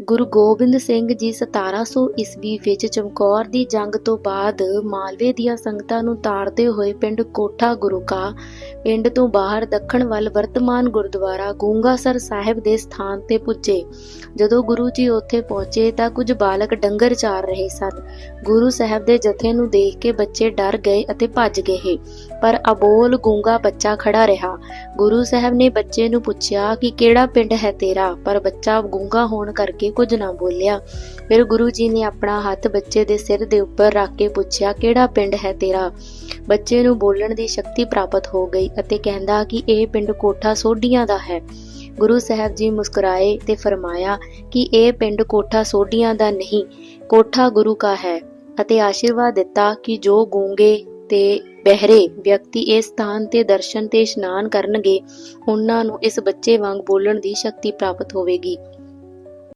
ਗੁਰੂ ਗੋਬਿੰਦ ਸਿੰਘ ਜੀ 1700 ਈਸਵੀ ਵਿੱਚ ਚਮਕੌਰ ਦੀ ਜੰਗ ਤੋਂ ਬਾਅਦ ਮਾਲਵੇ ਦੀਆਂ ਸੰਗਤਾਂ ਨੂੰ ਤਾਰਦੇ ਹੋਏ ਪਿੰਡ ਕੋਠਾ ਗੁਰੂ ਕਾ ਪਿੰਡ ਤੋਂ ਬਾਹਰ ਦੱਖਣ ਵੱਲ ਵਰਤਮਾਨ ਗੁਰਦੁਆਰਾ ਗੂੰਗਾਸਰ ਸਾਹਿਬ ਦੇ ਸਥਾਨ ਤੇ ਪੁੱਜੇ। ਜਦੋਂ ਗੁਰੂ ਜੀ ਉੱਥੇ ਪਹੁੰਚੇ ਤਾਂ ਕੁਝ ਬਾਲਕ ਡੰਗਰ ਚਾਰ ਰਹੇ ਸਨ। ਗੁਰੂ ਸਾਹਿਬ ਦੇ ਜਥੇ ਨੂੰ ਦੇਖ ਕੇ ਬੱਚੇ ਡਰ ਗਏ ਅਤੇ ਭੱਜ ਗਏ। ਪਰ ਅਬੋਲ ਗੂੰਗਾ ਬੱਚਾ ਖੜਾ ਰਿਹਾ। ਗੁਰੂ ਸਾਹਿਬ ਨੇ ਬੱਚੇ ਨੂੰ ਪੁੱਛਿਆ ਕਿ ਕਿਹੜਾ ਪਿੰਡ ਹੈ ਤੇਰਾ? ਪਰ ਬੱਚਾ ਗੂੰਗਾ ਹੋਣ ਕਰਕੇ ਕੁਝ ਨਾ ਬੋਲਿਆ। ਫਿਰ ਗੁਰੂ ਜੀ ਨੇ ਆਪਣਾ ਹੱਥ ਬੱਚੇ ਦੇ ਸਿਰ ਦੇ ਉੱਪਰ ਰੱਖ ਕੇ ਪੁੱਛਿਆ, ਕਿਹੜਾ ਪਿੰਡ ਹੈ ਤੇਰਾ? ਬੱਚੇ ਨੂੰ ਬੋਲਣ ਦੀ ਸ਼ਕਤੀ ਪ੍ਰਾਪਤ ਹੋ ਗਈ ਅਤੇ ਕਹਿੰਦਾ ਕਿ ਇਹ ਪਿੰਡ ਕੋਠਾ ਸੋਢੀਆਂ ਦਾ ਹੈ। ਗੁਰੂ ਸਾਹਿਬ ਜੀ ਮੁਸਕਰਾਏ ਤੇ ਫਰਮਾਇਆ ਕਿ ਇਹ ਪਿੰਡ ਕੋਠਾ ਸੋਢੀਆਂ ਦਾ ਨਹੀਂ, ਕੋਠਾ ਗੁਰੂ ਕਾ ਹੈ ਅਤੇ ਆਸ਼ੀਰਵਾਦ ਦਿੱਤਾ ਕਿ ਜੋ ਗੂੰਗੇ ਤੇ ਬਹਿਰੇ ਵਿਅਕਤੀ ਇਸ ਸਥਾਨ ਤੇ ਦਰਸ਼ਨ ਤੇ ਇਸ਼ਨਾਨ ਕਰਨਗੇ, ਉਹਨਾਂ ਨੂੰ ਇਸ ਬੱਚੇ ਵਾਂਗ ਬੋਲਣ ਦੀ ਸ਼ਕਤੀ ਪ੍ਰਾਪਤ ਹੋਵੇਗੀ।